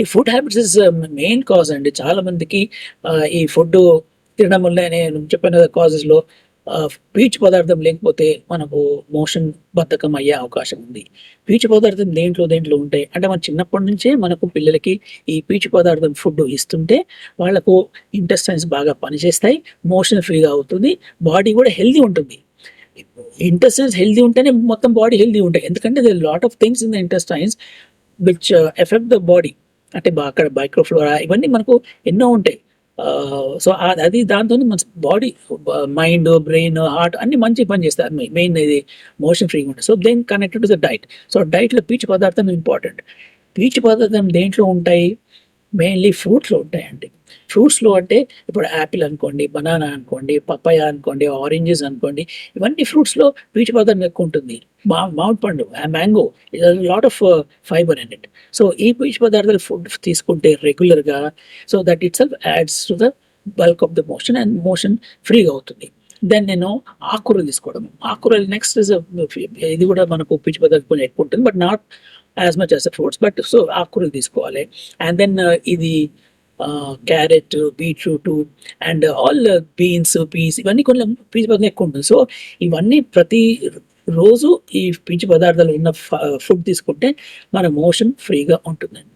ఈ food habits is main cause అండి. చాలా మందికి ఈ ఫుడ్ తినడం వల్ల నేను చెప్పిన కాజెస్లో పీచు పదార్థం లేకపోతే మనకు మోషన్ బద్ధకం అయ్యే అవకాశం ఉంది. పీచు పదార్థం దేంట్లో దేంట్లో ఉంటాయి అంటే మన చిన్నప్పటి నుంచే మనకు పిల్లలకి ఈ పీచు పదార్థం ఫుడ్ ఇస్తుంటే వాళ్ళకు ఇంటెస్టైన్స్ బాగా పనిచేస్తాయి మోషన్ ఫ్రీగా అవుతుంది బాడీ కూడా హెల్దీ ఉంటుంది. ఇంటెస్టైన్స్ హెల్దీ ఉంటేనే మొత్తం బాడీ హెల్దీ ఉంటాయి. ఎందుకంటే lot of things in the intestines which affect the body అంటే అక్కడ మైక్రోఫ్లోరా ఇవన్నీ మనకు ఎన్నో ఉంటాయి. సో అది దాంతో మన బాడీ మైండ్ బ్రెయిన్ హార్ట్ అన్ని మంచి పని చేస్తారు మెయిన్ ఇది మోషన్ ఫ్రీగా ఉంటుంది so then connected to the diet so డైట్లో పీచు పదార్థం ఇంపార్టెంట్ పీచు పదార్థం దేంట్లో ఉంటాయి? మెయిన్లీ ఫ్రూట్స్లో ఉంటాయండి. ఫ్రూట్స్లో అంటే ఇప్పుడు యాపిల్ అనుకోండి బనానా అనుకోండి పపాయ అనుకోండి ఆరెంజెస్ అనుకోండి ఇవన్నీ ఫ్రూట్స్లో పీచు పదార్థం ఎక్కువ ఉంటుంది. మా మామిడి పండు mango lot of fibre in it so ఈ పీచు పదార్థాలు ఫుడ్ తీసుకుంటే రెగ్యులర్గా so that itself adds to the bulk of the motion and motion ఫ్రీగా అవుతుంది. దెన్ నేను ఆకుకూరలు తీసుకోవడం. ఆకుకూరలు నెక్స్ట్ ఇది కూడా మనకు పీచు పదార్థం కొంచెం ఎక్కువ ఉంటుంది but not as much as fruits but so ఆకుకూరలు తీసుకోవాలి. అండ్ దెన్ uh, ఇది carrot beetroot and all beans peas ఇవన్నీ కొన్ని పీచు పదార్థం ఎక్కువ ఉంటుంది. సో ఇవన్నీ ప్రతి రోజు ఈ పీచు పదార్థాలు ఉన్న uh, ఫుడ్ తీసుకుంటే మన మోషన్ ఫ్రీగా ఉంటుందండి.